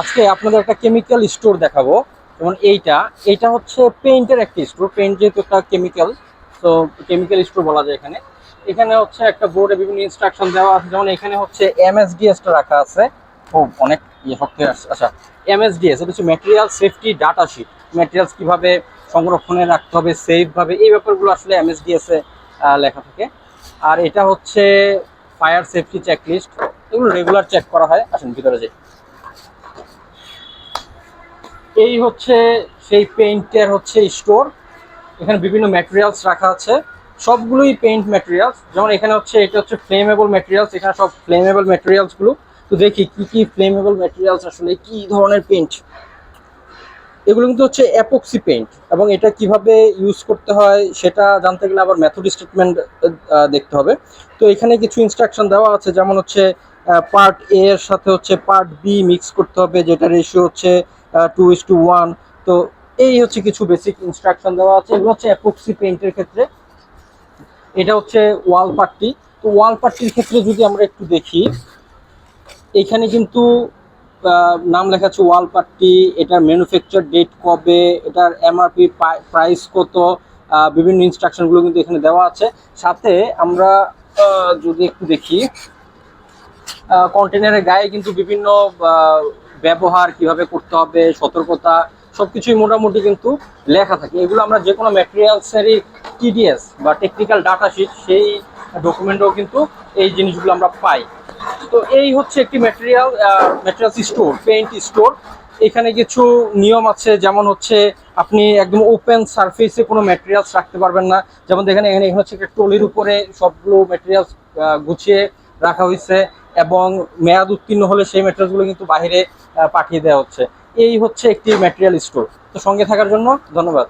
আজকে আপনাদের একটা কেমিক্যাল স্টোর দেখাবো। যেমন এইটা। এইটা হচ্ছে পেইন্টের একটা স্টোর পেইন্ট যেহেতু একটা কেমিক্যাল তো কেমিক্যাল স্টোর বলা যায় এখানে। এখানে হচ্ছে একটা বোর্ডে বিভিন্ন ইনস্ট্রাকশন দেওয়া আছে। যেমন এখানে হচ্ছে এমএসডিএস টা রাখা আছে। ও অনেক ইয়ে শক্ত আচ্ছা এমএসডিএস এটা হচ্ছে material safety data sheet materials কীভাবে সংরক্ষণে রাখতে হবে সেফ ভাবে, এই ব্যাপারগুলো আসলে এমএসডিএস লেখা থাকে। আর এটা হচ্ছে ফায়ার সেফটি চেকলিস্ট এগুলো রেগুলার চেক করা হয়। আসেন ভিতরে যাই। এই হচ্ছে সেই পেইন্টের হচ্ছে স্টোর এখানে বিভিন্ন ম্যাটেরিয়ালস রাখা আছে। সবগুলোই পেইন্ট ম্যাটেরিয়ালস যেমন এখানে হচ্ছে, এটা হচ্ছে ফ্লেমেবল ম্যাটেরিয়ালস এখানে সব ফ্লেমেবল ম্যাটেরিয়ালসগুলো। তো দেখি কি কি ফ্লেমেবল ম্যাটেরিয়ালস আসলে, কি ধরনের পেইন্ট এগুলো কিন্তু হচ্ছে অ্যাপক্সি পেইন্ট এবং এটা কীভাবে ইউজ করতে হয়, সেটা জানতে গেলে আবার মেথড স্টেটমেন্ট দেখতে হবে। তো এখানে কিছু ইনস্ট্রাকশন দেওয়া আছে। যেমন হচ্ছে পার্ট এ এর সাথে হচ্ছে পার্ট বি মিক্স করতে হবে, যেটা রেশিও হচ্ছে টু ইস টু ওয়ান তো এই হচ্ছে কিছু বেসিক ইনস্ট্রাকশন দেওয়া আছে। এগুলো হচ্ছে অ্যাপক্সি পেইন্টের ক্ষেত্রে। এটা হচ্ছে ওয়াল পার্টি তো ওয়াল পার্টির ক্ষেত্রে যদি আমরা একটু দেখি, এখানে কিন্তু নাম লেখা আছে ওয়াল পার্টি এটার ম্যানুফ্যাকচার ডেট কবে? এটার এমআরপি প্রাইস কত? বিভিন্ন ইনস্ট্রাকশনগুলো কিন্তু এখানে দেওয়া আছে। সাথে আমরা যদি একটু দেখি কন্টেনারের গায়ে কিন্তু বিভিন্ন ব্যবহার, কীভাবে করতে হবে, সতর্কতা, সবকিছুই মোটামুটি কিন্তু লেখা থাকে। এগুলো আমরা যে কোনো ম্যাটেরিয়ালসেরই টিডিএস বা টেকনিক্যাল ডাটা শিট সেই ডকুমেন্টও কিন্তু এই জিনিসগুলো আমরা পাই। তো এই হচ্ছে একটি material materials store paint store এখানে কিছু নিয়ম আছে, যেমন হচ্ছে আপনি একদম ওপেন সারফেসে কোনো ম্যাটেরিয়ালস রাখতে পারবেন না। যেমন দেখেন এখানে এখানে হচ্ছে একটা ট্রলির উপরে সবগুলো ম্যাটেরিয়ালস গুছিয়ে রাখা হয়েছে এবং মেয়াদ উত্তীর্ণ হলে সেই ম্যাটেরিয়ালসগুলো কিন্তু বাইরে পাঠিয়ে দেওয়া হচ্ছে। এই হচ্ছে একটি ম্যাটেরিয়াল স্টোর তো সঙ্গে থাকার জন্য ধন্যবাদ।